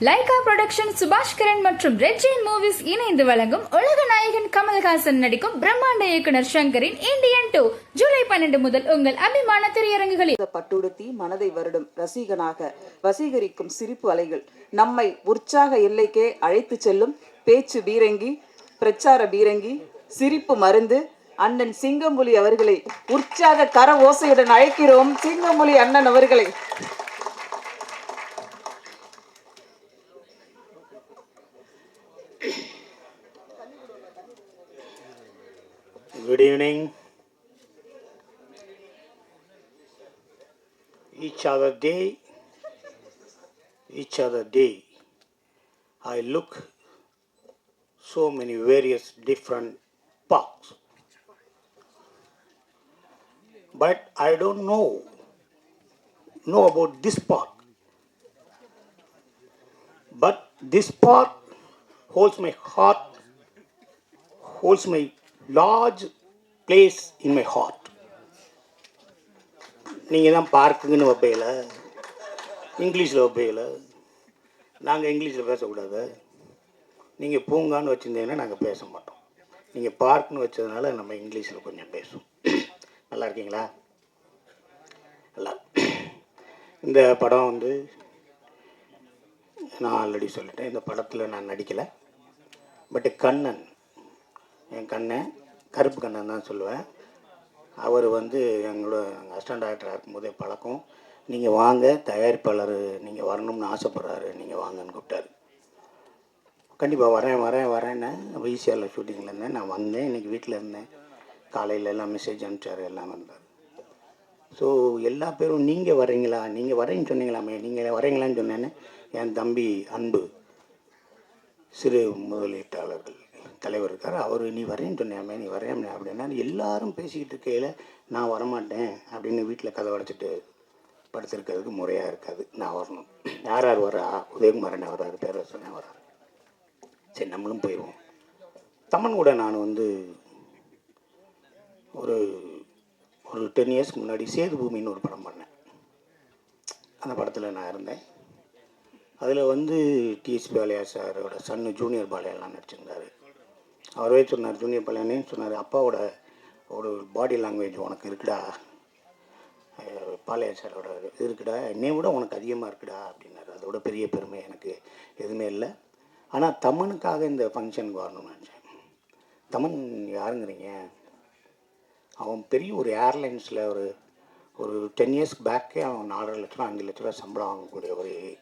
Lyca production சுபாஷ் கிரண் மற்றும் red Jain movies இணைந்து வழங்கும் உலக நாயகன் கமல்ஹாசன் நடிக்கும் பிரம்மாண்ட இயக்குனர் சங்கரின் இந்தியன் டூ ஜூலை பன்னெண்டு முதல் உங்கள் அபிமான திரையரங்குகளில். பட்டுடுத்தி மனதை வருடும் ரசிகனாக வசீகரிக்கும் சிரிப்பு அலைகள் நம்மை உற்சாக எல்லைக்கே அழைத்து செல்லும் பேச்சு பீரங்கி பிரச்சார பீரங்கி சிரிப்பு மருந்து அண்ணன் சிங்கம்புலி அவர்களை உற்சாக கர ஓசையுடன் அழைக்கிறோம். சிங்கம்புலி அண்ணன் அவர்களை. Each other day, each other day, I look so many various different parks. But I don't know know about this park. But this park holds my heart holds my large place in my heart நீங்கள் தான் பார்க்குங்கன்னு வைப்பையில இங்கிலீஷில் வைப்பையில நாங்கள் இங்கிலீஷில் பேசக்கூடாது. நீங்கள் பூங்கான்னு வச்சுருந்தீங்கன்னா நாங்கள் பேச மாட்டோம். நீங்கள் பார்க்குன்னு வச்சதுனால நம்ம இங்கிலீஷில் கொஞ்சம் பேசுவோம். நல்லா இருக்கீங்களா? நல்லா. இந்த படம் வந்து நான் ஆல்ரெடி சொல்லிட்டேன். இந்த படத்தில் நான் நடிக்கலை. பட் கண்ணன் என் கண்ணன் கருப்பு கண்ணன் தான் சொல்லுவேன். அவர் வந்து எங்களோட அசிஸ்டன்ட் டைரக்டராக இருக்கும்போதே பழக்கம். நீங்கள் வாங்க தயாரிப்பாளர் நீங்கள் வரணும்னு ஆசைப்பட்றாரு நீங்கள் வாங்கன்னு கூப்பிட்டாரு. கண்டிப்பாக வரேன் வரேன் வரேன்னு. விசிஆரில் ஷூட்டிங்கில் இருந்தேன். நான் வந்தேன் இன்றைக்கி வீட்டில் இருந்தேன். காலையில் எல்லாம் மெசேஜ் அனுப்பிச்சாரு எல்லாம் வந்தார். ஸோ எல்லா பேரும் நீங்கள் வரீங்களா நீங்கள் வரேன்னு சொன்னீங்களாமே? நீங்கள் வரீங்களான்னு சொன்னேன்னு என் தம்பி அன்பு சிறு முதலீட்டாளர்கள். தலைவர் இருக்கார். அவர் நீ வரேன்னு சொன்னியாமே நீ வரேன் அப்படின்னா எல்லாரும் பேசிக்கிட்டு இருக்கையில் நான் வரமாட்டேன் அப்படின்னு வீட்டில் கதை உடைச்சிட்டு படுத்திருக்கிறதுக்கு முறையாக இருக்காது. நான் வரணும். யார் யார் வரா? உதயகுமாரன் வர்றாரு? பேரரசனே வர்றாரு? சரி நம்மளும் போயிடுவோம் தமன் கூட நான் வந்து ஒரு ஒரு டென் இயர்ஸ்க்கு முன்னாடி சேது பூமின்னு ஒரு படம் பண்ணேன். அந்த படத்தில் நான் இருந்தேன். அதில் வந்து டிஎஸ் பாலையா சாரோட சன்னு ஜூனியர் பாலையெல்லாம் நடிச்சிருந்தார். அவரே சொன்னார் ஜூனியர் பாலையானே சொன்னார். அப்பாவோட ஒரு பாடி லாங்குவேஜ் உனக்கு இருக்குடா. அஹ் பாலையா சாரோட இருக்குடா. என்னை விட உனக்கு அதிகமாக இருக்குடா அப்படின்னாரு. அதோட பெரிய பெருமை எனக்கு எதுவுமே இல்லை. ஆனால் தமனுக்காக இந்த ஃபங்க்ஷனுக்கு வரணும்னு நினச்சேன். தமன் யாருங்கிறீங்க? அவன் பெரிய ஒரு ஏர்லைன்ஸில் ஒரு ஒரு டென் இயர்ஸ்க்கு பேக்கே அவன் நாலரை லட்ச ரூபா அஞ்சு லட்ச ரூபா சம்பளம் வாங்கக்கூடிய ஒரு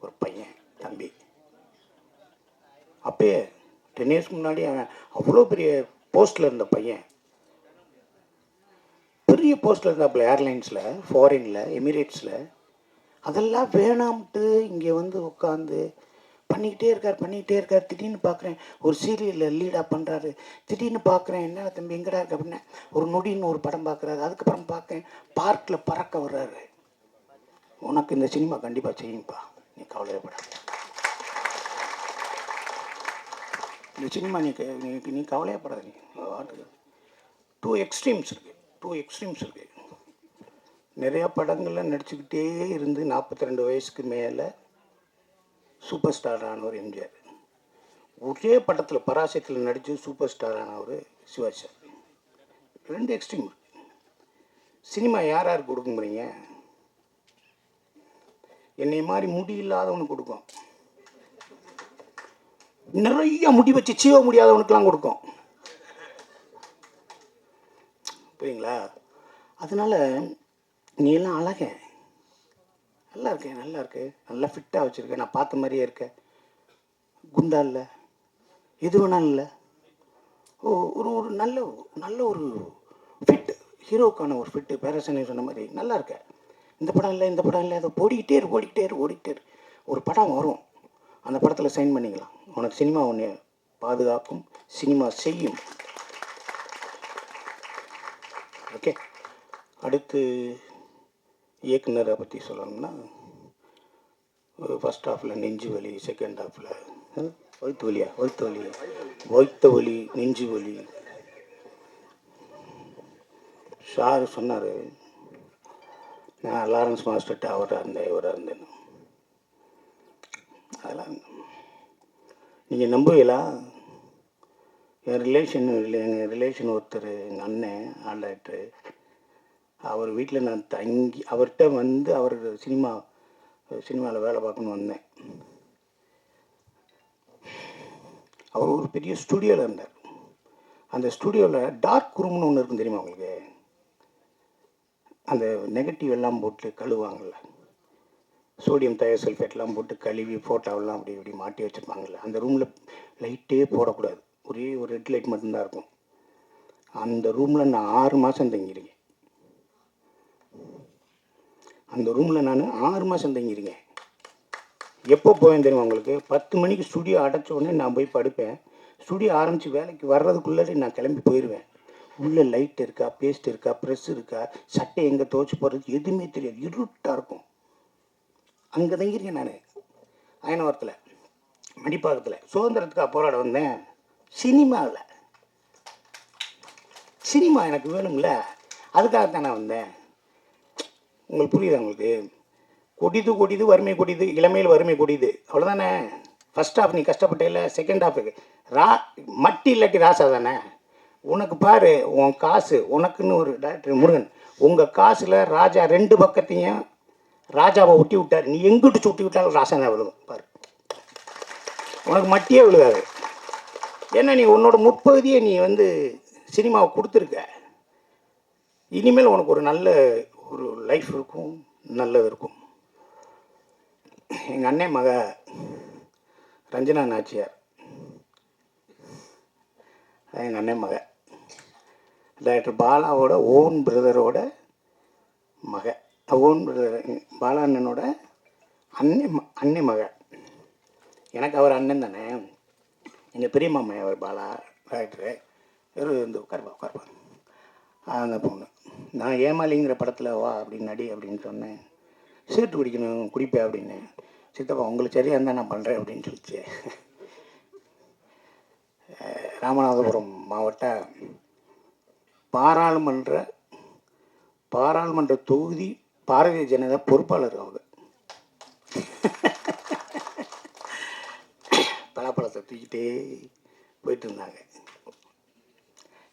ஒரு பையன் தம்பி. அப்பயே டென் இயர்ஸ்க்கு முன்னாடி அவன் அவ்வளோ பெரிய போஸ்ட்டில் இருந்த பையன். பெரிய போஸ்ட்டில் இருந்தாப்புல ஏர்லைன்ஸில் ஃபாரினில் எமிரேட்ஸில் அதெல்லாம் வேணாம்ட்டு இங்கே வந்து உட்காந்து பண்ணிக்கிட்டே இருக்கார் பண்ணிக்கிட்டே இருக்கார். திடீர்னு பார்க்குறேன் ஒரு சீரியலில் லீடாக பண்ணுறாரு திடீர்னு பார்க்குறேன் என்ன தம்பி எங்கடா இருக்கு? அப்படின்னா ஒரு நொடின்னு ஒரு படம் பார்க்குறாரு அதுக்கப்புறம் பார்க்கேன் பார்க்கில் பறக்க வர்றாரு. உனக்கு இந்த சினிமா கண்டிப்பாக செய்யும்ப்பா நீ கவலையப்பட இந்த சினிமா நீ நீ நீ கவலையப்படாத நீ. வாட்டுக்கு டூ எக்ஸ்ட்ரீம்ஸ் இருக்குது டூ எக்ஸ்ட்ரீம்ஸ் இருக்குது நிறையா படங்களில் நடிச்சுக்கிட்டே இருந்து நாற்பத்தி ரெண்டு வயசுக்கு மேலே சூப்பர் ஸ்டார் ஆனவர் எம்ஜிஆர். ஒரே படத்தில் பராசத்தில் நடித்து சூப்பர் ஸ்டார் ஆனவர் சிவாஜி சார். ரெண்டு எக்ஸ்ட்ரீம் இருக்குது சினிமா யார் யார் கொடுக்க முடியுங்க என்னை மாதிரி முடி இல்லாதவனுக்கு கொடுக்கும். நிறைய முடி வச்சு சீவ முடியாதவனுக்கெல்லாம் கொடுக்கும். புரியுங்களா? அதனால நீ எல்லாம் அழக. நல்லா இருக்கேன் நல்லா இருக்கு. நல்லா ஃபிட்டாக வச்சுருக்கேன் நான் பார்த்த மாதிரியே இருக்கேன் குண்டா இல்லை. எது வேணாலும் இல்லை. ஓ ஒரு ஒரு நல்ல நல்ல ஒரு ஃபிட் ஹீரோக்கான ஒரு ஃபிட்டு பேரசனே சொன்ன மாதிரி. நல்லா இருக்க. இந்த படம் இல்லை இந்த படம் இல்லை. அதை ஓடிக்கிட்டே இரு ஓடிக்கிட்டே இரு ஓடிக்கிட்டே இரு. ஒரு படம் வரும். அந்த படத்தில் சைன் பண்ணிக்கலாம். உனக்கு சினிமா ஒன்று பாதுகாக்கும் சினிமா செய்யும். ஓகே. அடுத்து இயக்குனரை பற்றி சொல்லணும்னா ஃபஸ்ட் ஹாஃபில் நெஞ்சு வலி செகண்ட் ஹாஃபில் ஒய்த்து வலியா? ஒய்த்து வலி. ஒய்த்த வலி நெஞ்சு வலி. சார் சொன்னார் நான் லாரன்ஸ் மாஸ்டர்கிட்ட அவராக இருந்தேன் இவராக இருந்தேன் அதெல்லாம் நீங்கள் நம்புவீங்களா? என் ரிலேஷன் எங்கள் ரிலேஷன் ஒருத்தர் எங்கள் அண்ணன் ஆல் டாக்டரு அவர் வீட்டில் நான் தங்கி அவர்கிட்ட வந்து அவர் சினிமா சினிமாவில் வேலை பார்க்கணுன்னு வந்தேன். அவர் ஒரு பெரிய ஸ்டுடியோவில் இருந்தார். அந்த ஸ்டுடியோவில் டார்க் ரூம்னு ஒன்று இருக்கும் தெரியுமா உங்களுக்கு? அந்த நெகட்டிவ் எல்லாம் போட்டு கழுவாங்கள்ல சோடியம் தயோசல்ஃபேட்லாம் போட்டு கழுவி ஃபோட்டோவெல்லாம் அப்படி இப்படி மாட்டி வச்சுருப்பாங்கல்ல அந்த ரூமில் லைட்டே போடக்கூடாது. ஒரே ஒரு ரெட் லைட் மட்டும்தான் இருக்கும். அந்த ரூமில் நான் ஆறு மாதம் தங்கியிருக்கேன். அந்த ரூமில் நான் ஆறு மாதம் தங்கியிருக்கேன். எப்போ போவேன் தெரியுமா உங்களுக்கு? பத்து மணிக்கு ஸ்டுடியோ அடைச்ச உடனே நான் போய் படுப்பேன். ஸ்டுடியோ ஆரம்பித்து வேலைக்கு வர்றதுக்குள்ளே நான் கிளம்பி போயிடுவேன் உள்ளே லைட் இருக்கா பேஸ்ட் இருக்கா ப்ரெஸ் இருக்கா சட்டை எங்கே துவச்சி போடுறது எதுவுமே தெரியாது. இருட்டாக இருக்கும். அங்கே தங்கியிருக்கேன் நான். அயனவரத்தில் மடிப்பாக்கத்தில். சுதந்திரத்துக்காக போராட வந்தேன். சினிமாவில் சினிமா எனக்கு வேணும்ல. அதுக்காகத்தான் நான் வந்தேன். உங்களுக்கு புரியுதா உங்களுக்கு? கொடிது கொடிது வறுமை கொடிது இளமையில் வறுமை கொடிது. அவ்வளோதானே ஃபஸ்ட் ஹாஃப் நீ கஷ்டப்பட்டேல செகண்ட் ஹாஃபுக்கு ரா மட்டி இல்லாட்டி ராசா தானே? உனக்கு பாரு உன் காசு உனக்குன்னு ஒரு டாக்டர் முருகன். உங்கள் காசில் ராஜா ரெண்டு பக்கத்தையும் ராஜாவை ஒட்டி விட்டார். நீ எங்கிட்டு சுட்டி விட்டாலும் ராசா தான் விழுகும். பாரு. உனக்கு மட்டியே விழுகாது. ஏன்னா நீ உன்னோட முற்பகுதியை நீ வந்து சினிமாவை கொடுத்துருக்க. இனிமேல் உனக்கு ஒரு நல்ல ஒரு லைஃப் இருக்கும். நல்லது இருக்கும். எங்கள் அண்ணன் மக ரஞ்சனா நாச்சியார். எங்கள் அண்ணன் மக. டாக்டர் பாலாவோட ஓன் பிரதரோட மக. ஓன் பாலா அண்ணனோட அண்ணன் ம- அண்ணன் மக. எனக்கு அவர் அண்ணன் தானே. எங்கள் பெரிய மாமா அவர் பாலா டாக்டரு இவர் வந்து உட்காருப்பா உட்காருப்பா. அந்த பொண்ணு. நான் ஏமாலிங்கிற படத்தில் வா அப்படின்னு நடி அப்படின்னு சொன்னேன். சீட்டு குடிக்கணும் குடிப்பேன் அப்படின்னு. சித்தப்பா உங்களுக்கு சரியாக இருந்தால் நான் பண்ணுறேன் அப்படின்னு சொல்லிச்சு. ராமநாதபுரம் மாவட்ட பாராளுமன்ற பாராளுமன்ற தொகுதி பாரதிய ஜனதா பொறுப்பாளர் அவங்க. பலாப்பழத்தை தூக்கிட்டே போயிட்டு இருந்தாங்க.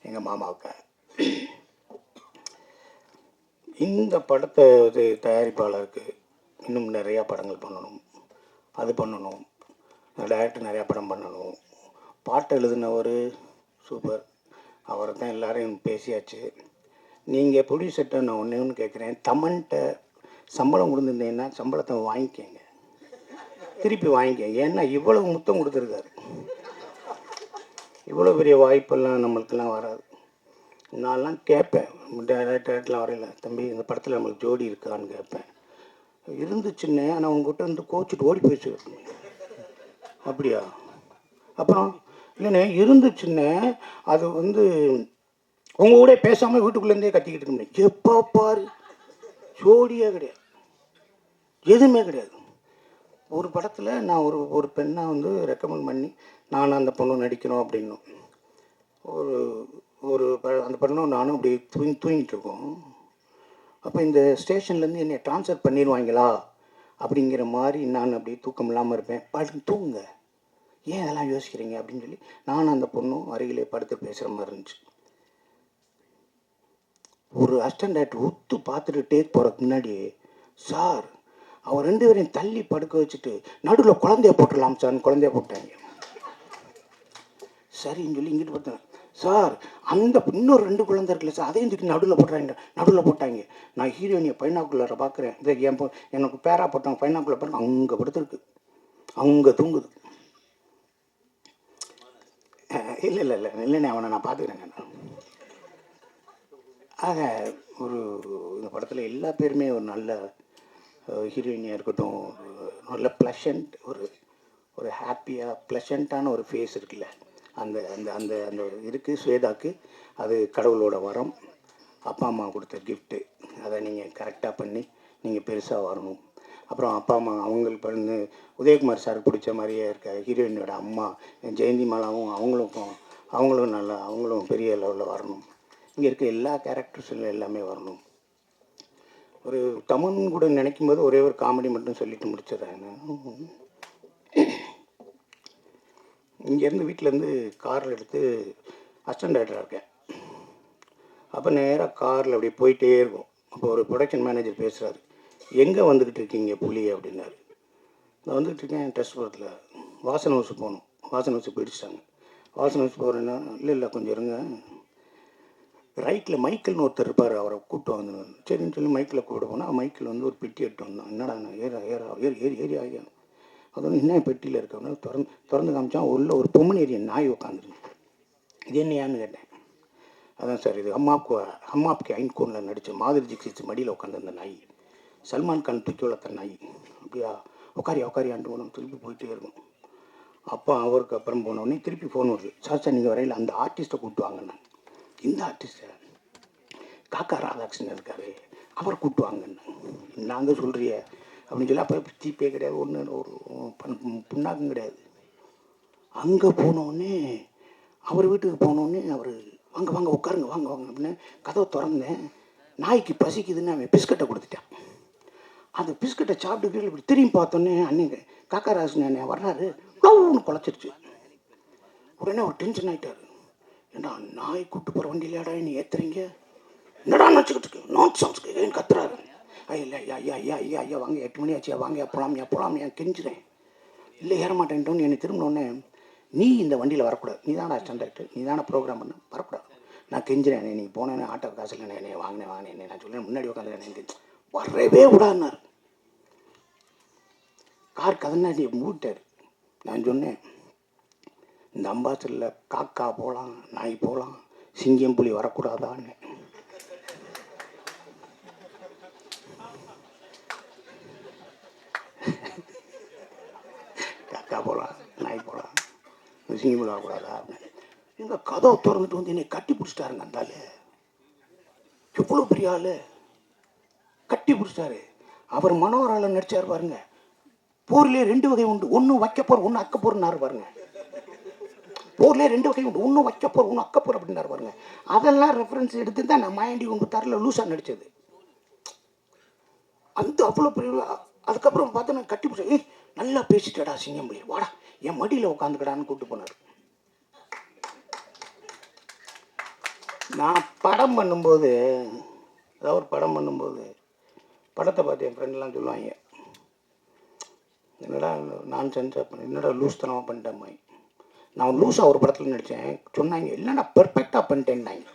எங்கள் மாமாவுக்கு. இந்த படத்தை இது தயாரிப்பாளருக்கு இன்னும் நிறையா படங்கள் பண்ணணும். அது பண்ணணும். டேரக்டர் நிறையா படம் பண்ணணும். பாட்டு எழுதினவர் சூப்பர். அவரை தான் எல்லோரையும் பேசியாச்சு. நீங்கள் ப்ரொடியூசர்கிட்ட நான் ஒன்று ஒன்று கேட்குறேன் தமன்கிட்ட சம்பளம் கொடுத்துருந்தீங்கன்னா சம்பளத்தை வாங்கிக்கங்க. திருப்பி வாங்கிக்கங்க ஏன்னா இவ்வளவு முத்தம் கொடுத்துருக்காரு. இவ்வளோ பெரிய வாய்ப்பெல்லாம் நம்மளுக்கெல்லாம் வராது. நான்லாம் கேட்பேன். டேரக்டர்லாம் வரையில தம்பி இந்த படத்தில் நம்மளுக்கு ஜோடி இருக்கான்னு கேட்பேன். இருந்துச்சுன்னு ஆனால் உங்ககிட்ட வந்து கோச்சிட்டு ஓடி போயிடுச்சு. அப்படியா? அப்புறம் இல்லைண்ணே இருந்துச்சுன்னு அது வந்து உங்க கூட பேசாமல் வீட்டுக்குள்ளேருந்தே கத்திக்கிட்டு இருக்க முடியும் எப்போ பாரு? ஜோடியே கிடையாது. எதுவுமே கிடையாது. ஒரு படத்தில் நான் ஒரு ஒரு பெண்ணை வந்து ரெக்கமெண்ட் பண்ணி நான் அந்த பொண்ணு நடிக்கணும் அப்படின்னும். ஒரு ஒரு ப- அந்த பொண்ணும் நானும் அப்படி தூங்கி தூங்கிட்டு இருக்கோம். அப்போ இந்த ஸ்டேஷன்லேருந்து என்னை ட்ரான்ஸ்ஃபர் பண்ணிடுவாங்களா? அப்படிங்கிற மாதிரி நான் அப்படியே தூக்கம் இல்லாமல் இருப்பேன். படுத்து தூங்குங்க. ஏன் இதெல்லாம் யோசிக்கிறீங்க? அப்படின்னு சொல்லி நானும் அந்த பொண்ணும் அருகிலே படுத்து பேசுகிற மாதிரி இருந்துச்சு. ஒரு அஸ்டண்டாட் உத்து பார்த்துட்டு டேக் போகிறதுக்கு முன்னாடி சார் அவர் ரெண்டு பேரையும் தள்ளி படுக்க வச்சுட்டு நடுவில் குழந்தைய போட்டுடலாம் சார்னு குழந்தைய போட்டாங்க. சரின்னு சொல்லி இங்கிட்டு பார்த்தேன் சார் அந்த இன்னொரு ரெண்டு குழந்தை இருக்குல்ல சார் அதையும் தூக்கி நடுவில் போட்டுறாங்க நடுவில் போட்டாங்க. நான் ஹீரோயினியை பைனாக்குள்ளார பார்க்குறேன். இந்த என் எனக்கு பேரா போட்டாங்க பைனாக்குள்ள பாருங்க அங்கே படுத்துருக்கு. அங்கே தூங்குது. இல்லை இல்லை இல்லை இல்லைண்ணே அவனை நான் பார்த்துக்கிறேன் நான். ஆக ஒரு இந்த படத்தில் எல்லா பேருமே ஒரு நல்ல ஹீரோயினியாக இருக்கட்டும் ஒரு நல்ல ப்ளஷண்ட் ஒரு ஒரு ஹாப்பியாக ப்ளஷண்ட்டான ஒரு ஃபேஸ் இருக்குல்ல. அந்த அந்த அந்த அந்த இருக்குது ஸ்வேதாக்கு. அது கடவுளோட வரம். அப்பா அம்மா கொடுத்த கிஃப்ட்டு அதை நீங்கள் கரெக்டாக பண்ணி நீங்கள் பெருசாக வரணும். அப்புறம் அப்பா அம்மா அவங்களுக்கு வந்து உதயகுமார் சார் பிடிச்ச மாதிரியே இருக்க ஹீரோயினோட அம்மா ஜெயந்தி மாலாவும் அவங்களுக்கும் அவங்களும் நல்லா அவங்களும் பெரிய லெவலில் வரணும். இங்கே இருக்க எல்லா கேரக்டர்ஸில் எல்லாமே வரணும். ஒரு தமிழ் கூட நினைக்கும் போது ஒரே ஒரு காமெடி மட்டும் சொல்லிட்டு முடிச்சிடுறேன் இங்கேருந்து வீட்டிலேருந்து காரில் எடுத்து அசிஸ்டன்ட் டைரக்டராக இருக்கேன். அப்போ நேராக காரில் அப்படியே போயிட்டே இருக்கும். அப்போ ஒரு ப்ரொடக்ஷன் மேனேஜர் பேசுகிறாரு எங்கே வந்துக்கிட்டு இருக்கீங்க புலி? அப்படின்னாரு. நான் வந்துக்கிட்டு இருக்கேன் டெஸ்ட் வாசன் ஹவுஸ் போகணும். வாசன் ஹவுஸ் பிடிச்சிட்டாங்க வாசன் ஹவுஸ் போகிறேன்னா இல்லை இல்லை கொஞ்சம் இருங்க. ரைட்டில் மைக்கேல்னு ஒருத்தர் இருப்பார் அவரை கூப்பிட்டு வந்து சரின்னு சொல்லி மைக்கில் கூப்பிட்டு போனால் மைக்கில் வந்து ஒரு பெட்டி எடுத்து வந்தான் என்னடா நான் ஏறா ஏறா ஏறி ஏறி ஏறி ஆகியா அது வந்து என்ன பெட்டியில் இருக்கவன திறந்து திறந்து காமிச்சான் உள்ள ஒரு பொம்மனேரியன் நாய் உட்காந்துருக்கு இது என்னையான்னு கேட்டேன். அதான் சார் இது அம்மாவுக்கு அம்மாவுக்கு ஐன்கோனில் நடித்த மாதிரி ஜிக்ஸிச்சு மடியில் உட்காந்துருந்த நாய். சல்மான் கான் தூக்கி வளர்த்த நாய். அப்படியா? உட்காரியா உட்காரியான்ட்டு போனோம் திருப்பி போயிட்டே இருக்கும். அப்போ அவருக்கு அப்புறம் போனோடனே திருப்பி ஃபோன் வருது. சார் சார் நீங்கள் வரையில் அந்த ஆர்டிஸ்ட்டை கூப்பிட்டு வாங்கண்ணா இந்த ஆர்டிஸ்ட்டை காக்கா ராதாகிருஷ்ணன் இருக்காரு. அவரை கூப்பிட்டு வாங்கன்னு நாங்கள் சொல்கிறிய அப்படின்னு சொல்லி அப்போ ஜிபே கிடையாது. ஒன்று ஒரு பண்- புண்ணாக்கும் கிடையாது. அங்கே போனோடனே அவர் வீட்டுக்கு போனோடனே அவர் வாங்க வாங்க உட்காருங்க வாங்க வாங்க அப்படின்னு கதவை திறந்தேன் நாய்க்கு பசிக்குதுன்னு அவன் பிஸ்கட்டை கொடுத்துட்டான். அந்த பிஸ்கட்டை சாப்பிட்டுக்கிட்டு இப்படி திரும்பி பார்த்தோன்னே அன்னைக்கு காக்காராசன் அண்ணன் வர்றாரு. லவ்னு குழச்சிருச்சு. உடனே அவர் டென்ஷன் ஆகிட்டாரு ஏண்டா நாய் கூட்டு போகிற வண்டியிலடா நீ ஏற்றுறீங்க என்னடா நினச்சிக்கிட்டு நான் சான்ஸ்க்கு ஏன் கத்துறாரு? ஐயா இல்லை ஐயா ஐயா ஐயா ஐயா ஐயா வாங்க எட்டு மணி ஆச்சு வாங்க போகலாம் ஏன் கெஞ்சுறேன். இல்லை ஏற மாட்டேன்ட்டோன்னு என்னை திரும்பினோடனே நீ இந்த வண்டியில் வரக்கூடாது. நீ தானே ஸ்டாண்டர்ட் நீ தானே ப்ரோக்ராம் பண்ண. வரக்கூடாது. நான் கெஞ்சுறேன் நீ போனேன்னு ஆட்டோ காசு இல்லை என்னை வாங்கினேன் வாங்கினேன் நான் சொல்லேன் முன்னாடி உட்காந்து வரவே விடான்னாரு கார் கதனாடி மூட்டார் நான் சொன்னேன் இந்த அம்பாசரில் காக்கா போகலாம் நாய் போகலாம் சிங்கம் புலி வரக்கூடாதான்னு. காக்கா போகலாம் நாய் போகலாம் சிங்கம் புலி வரக்கூடாதா அப்படின்னு எங்கள் கதவை திறந்துட்டு வந்து என்னை கட்டி பிடிச்சிட்டாருங்க அந்த எவ்வளோ பெரிய ஆளு. கட்டி பிடிச்சிட்டாரு. அவர் மனோரால நடிச்சார் பாருங்க. போர்லேயே ரெண்டு வகை உண்டு. ஒன்று வைக்க போகிற ஒன்று அக்க போர்னாரு பாருங்க. போர்லேயே ரெண்டு வகை உண்டு. ஒன்று வைக்க போர் ஒன்று அக்க அப்படின்னு அப்படின்னாரு பாருங்க. அதெல்லாம் ரெஃபரன்ஸ் எடுத்து தான் நான் மாயாண்டி உங்கள் தரல லூஸாக நடித்தது அந்த அவ்வளோ பெரிய அதுக்கப்புறம் பார்த்தா நான் கட்டி பிடிச்சேன். நல்லா பேசிட்டடா சிங்கம்புலி வாடா என் மடியில் உட்காந்துக்கடான்னு கூப்பிட்டு போனார். நான் படம் பண்ணும்போது ஏதாவது ஒரு படம் பண்ணும்போது படத்தை பார்த்து என் ஃப்ரெண்ட்லாம் சொல்லுவாங்க என்னடா நான் சென்ஸ் பண்ண என்னடா லூஸ் தனமாக பண்ணிட்டேன் நான் லூஸாக ஒரு படத்தில் நடித்தேன் சொன்னாங்க இல்லைன்னா பெர்ஃபெக்டாக பண்ணிட்டேன்னாங்க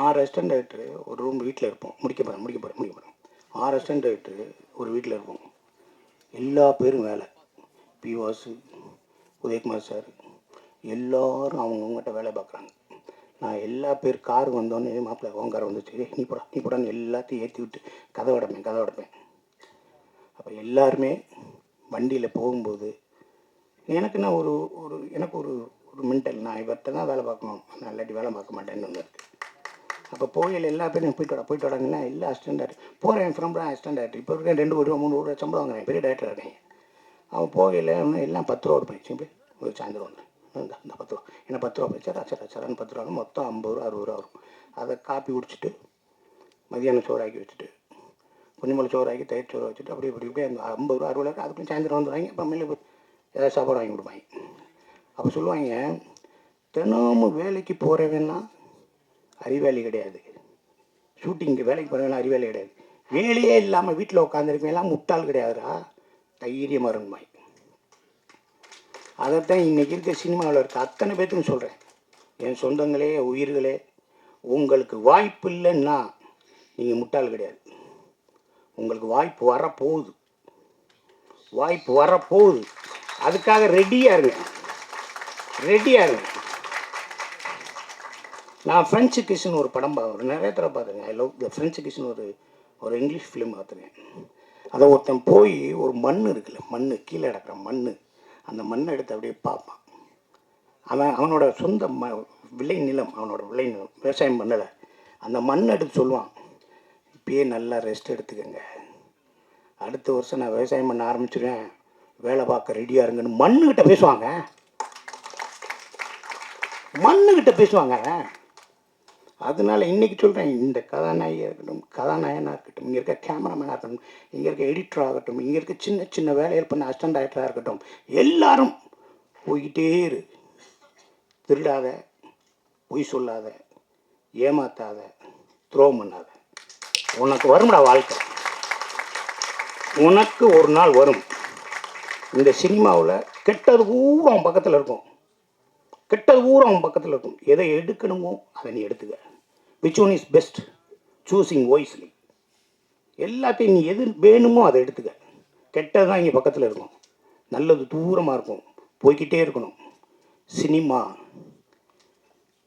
ஆறு அசிஸ்டன்ட் டைரக்டர் ஒரு ரூம் வீட்டில் இருப்போம். முடிக்க போகிறேன் முடிக்க போகிறேன் முடிக்க போகிறேன் ஆறு அசிஸ்டன்ட் டைரக்டர் ஒரு வீட்டில் இருப்போம். எல்லா பேரும் வேலை. பி வாசு உதயகுமார் சார் எல்லோரும் அவங்கவுங்ககிட்ட வேலை பார்க்குறாங்க. நான் எல்லா பேர் கார் வந்தோடனே மாப்பிள்ளை உன் கார் வந்துச்சு நீ போடா நீ போடான்னு எல்லாத்தையும் ஏற்றி விட்டு கதை உடப்பேன் கதை உடப்பேன் எல்லாருமே வண்டியில் போகும்போது எனக்கு நான் ஒரு ஒரு எனக்கு ஒரு ஒரு மென்டல் நான் இவர்கிட்ட தான் வேலை பார்க்கணும். நான் இல்லாட்டி வேலை பார்க்க மாட்டேன்னு ஒன்று இருக்குது அப்போ போகையில் எல்லா பேரும் போயிட்டு வர போயிட்டு வராங்கன்னா இல்லை அசிஸ்டன்ட் டேரக்டர் போகிறேன் ஃப்ரம் அசிஸ்டன்ட் டேரக்டர் இப்போ இருக்கேன் ரெண்டு கோடி ரூபா மூணு கோடி ரூபா சம்பளம் வாங்குறேன் பெரிய டேரக்டர் இருக்கேன் அவன் போகையில் எல்லாம் பத்து ரூபா கொடுப்பேன். போய் ஒரு சாயந்தரம் ஒன்று இந்த பத்து ரூபா. என்ன பத்து ரூபா போய் சரா சரா சரான்னு பத்து ரூபா மொத்தம் ஐம்பது ரூபா அறுபது ரூபா வரும். அதை காப்பி குடிச்சிட்டு மதியானம் சோறாக்கி வச்சுட்டு கொஞ்சம் சோறாக்கி தயிர் சோறு வச்சுட்டு அப்படியே இப்படி இப்படியே அந்த ஐம்பது ரூபா அறுபது ரூபா அதுக்குள்ளே சாயந்தரம் வந்துடுவாங்க. அப்புறம் மேலே ஏதாவது சாப்பாடு வாங்கி கொடுப்பாங்க. அப்போ சொல்லுவாங்க தினமும் வேலைக்கு போகிறவன்னா அறிவாளி கிடையாது. ஷூட்டிங்க்கு வேலைக்கு போகிறவனா அறிவாளி கிடையாது. வேலையே இல்லாமல் வீட்டில் உட்காந்துருக்கவெல்லாம் முட்டாள் கிடையாதுடா. தைரியம் இருமாய் அதைத்தான் இன்றைக்கி இருக்க சினிமாவில் இருக்க அத்தனை பேர்த்துக்கும் சொல்கிறேன் என் சொந்தங்களே உயிர்களே உங்களுக்கு வாய்ப்பு இல்லைன்னா நீங்கள் முட்டாள் கிடையாது. உங்களுக்கு வாய்ப்பு வரப்போகுது. வாய்ப்பு வரப்போகுது. அதுக்காக ரெடியாக இருங்க. ரெடியாக இருங்க. நான் ஃப்ரெஞ்சு கிஷன் ஒரு படம் பார்க்குறேன் நிறைய தடவை பார்த்துருக்கேன். ஐ லவ் த ஃப்ரெஞ்சு கிஷன் ஒரு ஒரு இங்கிலீஷ் ஃபிலிம் பார்த்துருக்கேன். அதை ஒருத்தன் போய் ஒரு மண் இருக்குல்ல மண் கீழே கிடக்கிற மண் அந்த மண்ணை எடுத்து அப்படியே பார்ப்பான். அவன் அவனோட சொந்த ம விளை நிலம் அவனோட விளை நிலம் விவசாயம் பண்ணலை அந்த மண்ணை எடுத்து சொல்லுவான். இப்பயே நல்லா ரெஸ்ட் எடுத்துக்கோங்க. அடுத்த வருஷம் நான் விவசாயம் பண்ண ஆரம்பிச்சிடுவேன் வேலை பார்க்க ரெடியாக இருங்கன்னு மண்ணுக்கிட்ட பேசுவாங்க. மண்ணுக்கிட்ட பேசுவாங்க. அதனால இன்றைக்கி சொல்கிறேன் இந்த கதாநாயகியாக இருக்கட்டும் கதாநாயகனாக இருக்கட்டும் இங்கே இருக்க கேமராமேனாக இருக்கட்டும் இங்கே இருக்க எடிட்டர் ஆகட்டும் இங்கே இருக்க சின்ன சின்ன வேலைகள் பண்ண அசிஸ்டன்ட் டைரக்டராக இருக்கட்டும் எல்லாரும் போய்கிட்டே இரு. திருடாத பொய் சொல்லாத ஏமாத்தாத துரோகம் பண்ணாத. உனக்கு வரும்டா வாழ்க்கை. உனக்கு ஒரு நாள் வரும். இந்த சினிமாவில் கெட்டது பூரா அவன் பக்கத்தில் இருக்கும். கெட்டது பூரா அவன் பக்கத்தில் இருக்கும். எதை எடுக்கணுமோ அதை நீ எடுத்துக்க. Which one is best choosing wisely எல்லாத்தையும் நீ எது வேணுமோ அதை எடுத்துக்க. கெட்டது தான் இங்கே பக்கத்தில் இருக்கும். நல்லது தூரமாக இருக்கும். போய்கிட்டே இருக்கணும். சினிமா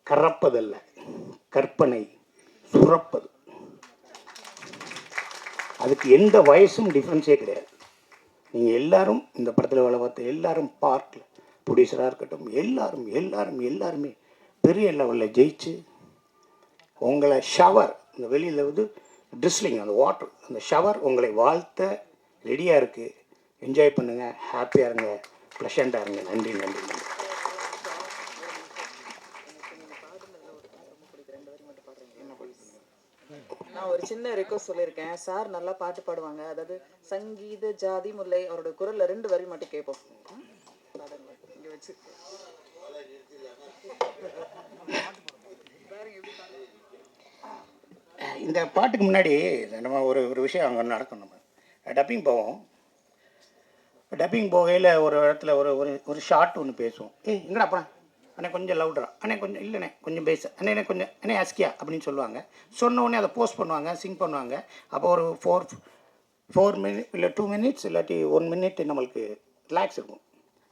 கறப்பதல்ல. கற்பனை சுரப்பது. அதுக்கு எந்த வயசும் டிஃப்ரென்ஸே கிடையாது. நீங்கள் எல்லாரும் இந்த படத்தில் வேலை பார்த்த எல்லாரும் பார்க்கல ப்ரொடியூசராக இருக்கட்டும் எல்லாரும் எல்லாரும் எல்லாருமே பெரிய லெவலில் ஜெயிச்சு உங்களை ஷவர் இந்த வெளியில் வந்து ட்ரிஸ்லிங் அந்த வாட்டர் அந்த ஷவர் உங்களை வாழ்த்த ரெடியாக இருக்குது என்ஜாய் பண்ணுங்கள் ஹாப்பியாக இருங்க ப்ளஷண்ட்டாக இருங்க. நன்றி நன்றி நன்றி நான் ஒரு சின்ன ரெக்வஸ்ட் சொல்லியிருக்கேன். சார் நல்லா பாட்டு பாடுவாங்க. அதாவது சங்கீத ஜாதி முல்லை அவரோட குரல்ல ரெண்டு வரி மட்டும் கேட்போம். இங்க வச்சு. இந்த பாட்டுக்கு முன்னாடி நம்ம ஒரு ஒரு விஷயம் அங்கே நடக்கும் நம்ம. டப்பிங் போவோம். டப்பிங் போகையில் ஒரு இடத்துல ஒரு ஒரு ஒரு ஷார்ட் ஒன்று பேசுவோம். ஏய் எங்கடா போனேன் அண்ணே கொஞ்சம் லவுடரா அண்ணே கொஞ்சம் இல்லைண்ணே கொஞ்சம் பேச அண்ணே அண்ணே கொஞ்சம் அண்ணே அஸ்கியா அப்படின்னு சொல்லுவாங்க. சொன்ன உடனே அதை போஸ்ட் பண்ணுவாங்க சிங் பண்ணுவாங்க. அப்போ ஒரு ஃபோர் ஃபோர் மினிட் இல்லை டூ மினிட்ஸ் இல்லாட்டி ஒன் மினிட் நம்மளுக்கு ரிலாக்ஸ் இருக்கும்.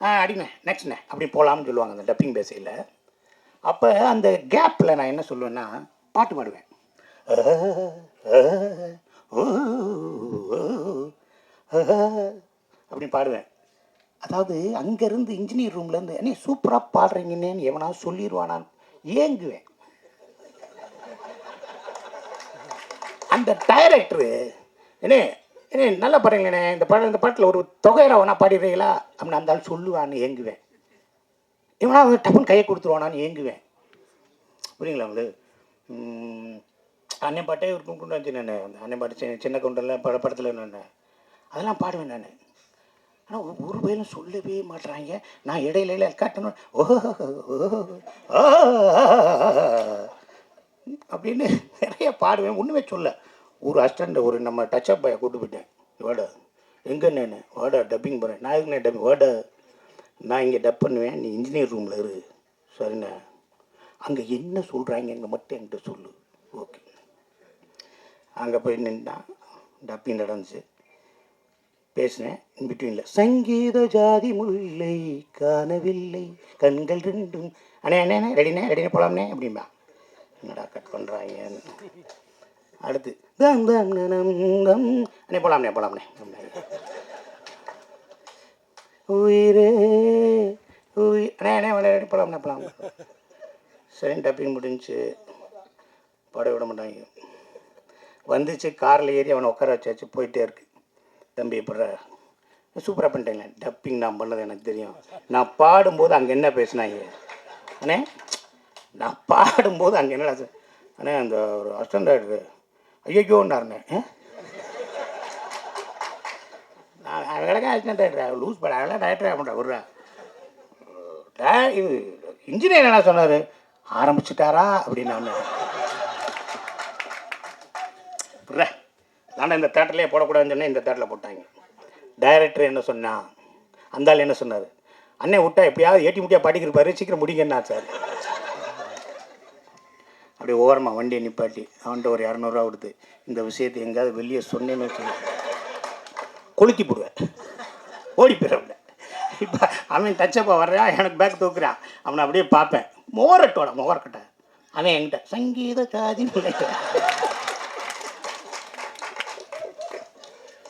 ஆ அடிண்ணே நெக்ஸ்ட்ண்ணே அப்படி போகலாம்னு சொல்லுவாங்க அந்த டப்பிங் பேசையில் அப்போ அந்த கேப்பில் நான் என்ன சொல்லுவேன்னா பாட்டு பாடுவேன். அப்படின்னு பாடுவேன். அதாவது அங்கேருந்து இன்ஜினியர் ரூம்லேருந்து அண்ணே சூப்பராக பாடுறீங்கன்னு எவனாவது சொல்லிடுவானான்னு ஏங்குவேன். அந்த டைரக்டரு என்னே என்ன நல்லா பாடுங்களேண்ணே இந்த பாட இந்த பாட்டில் ஒரு தொகையில வேணா பாடிடுறீங்களா? அப்படின்னு அந்த ஆள் சொல்லுவான்னு ஏங்குவேன். இவனா டப்புன்னு கையை கொடுத்துருவானான்னு ஏங்குவேன். புரியுங்களா உங்களுக்கு? அண்ணன் பாட்டே இருக்கும் கொண்டு வந்து நான் அந்த அண்ணன் பாட்டு சின்ன சின்ன கவுண்டரில் பட படத்தில் நான் அதெல்லாம் பாடுவேன் நான். ஆனால் ஒரு பேரும் சொல்லவே மாட்றாங்க. நான் இடையில இடையில காட்டணும் ஓஹோ அப்படின்னு நிறைய பாடுவேன். ஒன்றுமே சொல்ல. ஒரு அஸ்டண்ட் ஒரு நம்ம டச்சப் பாயை கூட்டு போயிட்டேன். வாடா எங்கே நான் வாடா டப்பிங் போகிறேன் நான் எதுக்கு டப்பிங் வாடா நான் இங்கே டப் பண்ணுவேன். நீ இன்ஜினியர் ரூமில் இரு. சரிண்ணே. அங்கே என்ன சொல்கிறாங்கன்னு மட்டும் என்கிட்ட சொல்லு. ஓகே அங்கே போய் நின்றான் டப்பிங் நடந்துச்சு. பேசினேன் இன்பிட்வீனில் சங்கீத ஜாதி முல்லை காணவில்லை கண்கள் ரெண்டும் அண்ணே அண்ணே ரெடினே ரெடினே போலாம்னே அப்படிம்பா. என்னடா கட் பண்ணுறாங்கன்னு அடுத்து தம் தம் தம். அண்ணே போலாம்னே போலாம்னே உயிரே உயிர் அண்ணே அண்ணே விளையாடி போலாம்னே போலாம் சரி டப்பிங் முடிஞ்சுச்சு படம் விட மாட்டாங்க. வந்துச்சு காரில் ஏறி அவனை உட்கார வச்சாச்சு போயிட்டே இருக்கு. தம்பி எப்பட்றா சூப்பராக பண்ணிட்டேங்க டப்பிங் நான் பண்ணது எனக்கு தெரியும். நான் பாடும்போது அங்கே என்ன பேசினாங்க அண்ணே நான் பாடும்போது அங்கே என்னடா சொ- அண்ணே அந்த ஒரு அசிஸ்டன்ட் டைரக்டர் நான் அவங்களுக்கே அசிஸ்டன்ட் டைரக்டர் லூஸ் பட அதெல்லாம் டைரக்டர் ஆக விட்றேன் இது இன்ஜினியர் என்ன சொன்னார்? ஆரம்பிச்சிட்டாரா? அப்படின்னு நான் ஆனால் இந்த தேட்டர்லேயே போடக்கூடாதுன்னு சொன்னால் இந்த தேட்டரில் போட்டாங்க. டைரக்டர் என்ன சொன்னான் அந்தாள் என்ன சொன்னார் அண்ணே விட்டா எப்படியாவது ஏட்டி முட்டியாக பாட்டிக்கிருப்பாரு சீக்கிரம் முடிங்கன்னா சார். அப்படியே ஓரமாக வண்டியை நிப்பாட்டி அவன்கிட்ட ஒரு இரநூறுவா கொடுத்து இந்த விஷயத்தை எங்கேயாவது வெளியே சொன்னேன்னு வச்சு கொளுத்தி போடுவேன். ஓடி போயிடுவேன். இப்போ அவன் டச்சப்பா வர்றான் எனக்கு பேக் தூக்குறான். அவனை அப்படியே பார்ப்பேன். மோரட்டோட மோரக்கட்டை. அவன் என்கிட்ட சங்கீத காதி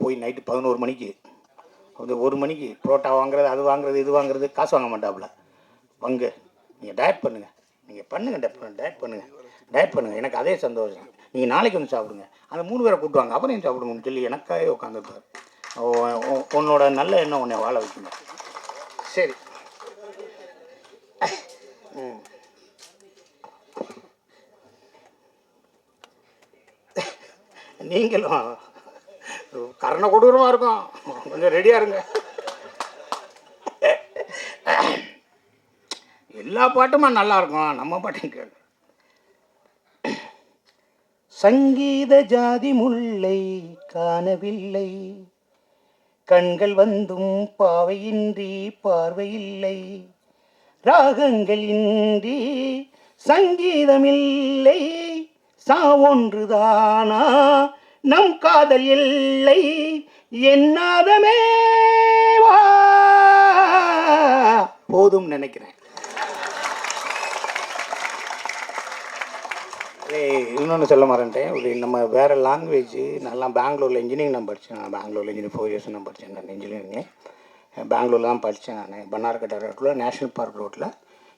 போய் நைட்டு பதினோரு மணிக்கு. அது ஒரு மணிக்கு புரோட்டா வாங்குறது அது வாங்குறது இது வாங்குறது காசு வாங்க மாட்டாப்புல. பங்கு நீங்கள் டயட் பண்ணுங்கள் நீங்கள் பண்ணுங்கள் டயட் பண்ணுங்கள் டயட் பண்ணுங்கள் எனக்கு அதே சந்தோஷம். நீங்கள் நாளைக்கு வந்து சாப்பிடுங்க. அந்த மூணு பேரை கூட்டுவாங்க. அப்புறம் சாப்பிடுங்கன்னு சொல்லி எனக்காகவே உட்காந்துருப்பார் உன்னோட நல்ல எண்ணம் உன்னை வாழ வைக்கணும் சரி. நீங்களும் கருணை கொடூரமாக இருக்கும். கொஞ்சம் ரெடியாக இருங்க. எல்லா பாட்டுமா நல்லா இருக்கும். நம்ம பாட்டும் கேளு சங்கீத ஜாதி முல்லை காணவில்லை. கண்கள் வந்தும் பாவையின்றி பார்வையில்லை. ராகங்கள் இன்றி சங்கீதமில்லை. சாவொன்றுதானா நம் காதல் இல்லை. என்னாதமே வா. போதும் நினைக்கிறேன். இன்னொன்று சொல்ல மாட்டேன் ஒரு நம்ம வேறு லாங்குவேஜ் நல்லா பெங்களூரில் இன்ஜினியரிங் நான் படித்தேன் நான் பெங்களூரில் இன்ஜினியரிங் ஃபோர் இயர்ஸ் நான் படித்தேன் நான் இன்ஜினியரிங்கு பெங்களூர்லாம் தான் படித்தேன் நான். பன்னார்கட்டை ரோட்டில் நேஷ்னல் பார்க் ரோட்டில்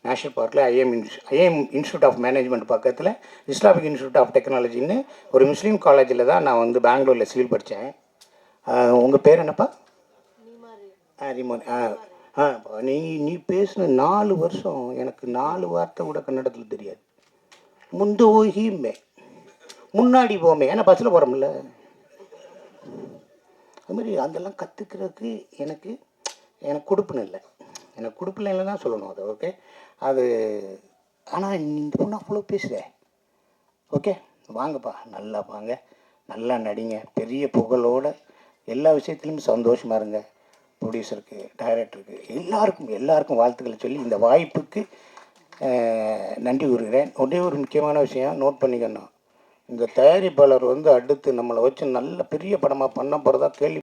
நேஷனல் பார்க்கில் ஐஎம் இன்ஸ் ஐஎம் இன்ஸ்டியூட் ஆஃப் மேனேஜ்மெண்ட் பக்கத்தில் இஸ்லாமிக் இன்ஸ்டியூட் ஆஃப் டெக்னாலஜின்னு ஒரு முஸ்லீம் காலேஜில் தான் நான் வந்து பெங்களூரில் சிவில் படித்தேன் உங்கள் பேர் என்னப்பா? ஆ ரிமோன் ஆ ஆ நீ நீ பேசின நாலு வருஷம் எனக்கு நாலு வார்த்தை கூட கன்னடத்தில் தெரியாது. முந்து ஓகிமே முன்னாடி போமே ஏன்னா பஸ்ஸில் போகிறோம்ல அதுமாதிரி அதெல்லாம் கற்றுக்கிறதுக்கு எனக்கு எனக்கு கொடுப்புன்னு இல்லை. எனக்கு கொடுப்பில்லைன்னு தான் சொல்லணும் அது ஓகே அது ஆனால் இந்த பொண்ணு அவ்வளோ பேசுதே. ஓகே? வாங்கப்பா நல்லா வாங்க. நல்லா நடிங்க. பெரிய புகழோட எல்லா விஷயத்துலையும் சந்தோஷமாக இருங்க. ப்ரொடியூசருக்கு டைரக்டருக்கு எல்லாருக்கும் எல்லாருக்கும் வாழ்த்துக்களை சொல்லி இந்த வாய்ப்புக்கு நன்றி கூறுகிறேன். ஒரே ஒரு முக்கியமான விஷயம் நோட் பண்ணிக்கணும். இந்த தயாரிப்பாளர் வந்து அடுத்து நம்மளை வச்சு நல்ல பெரிய படமாக பண்ண போகிறதா கேள்வி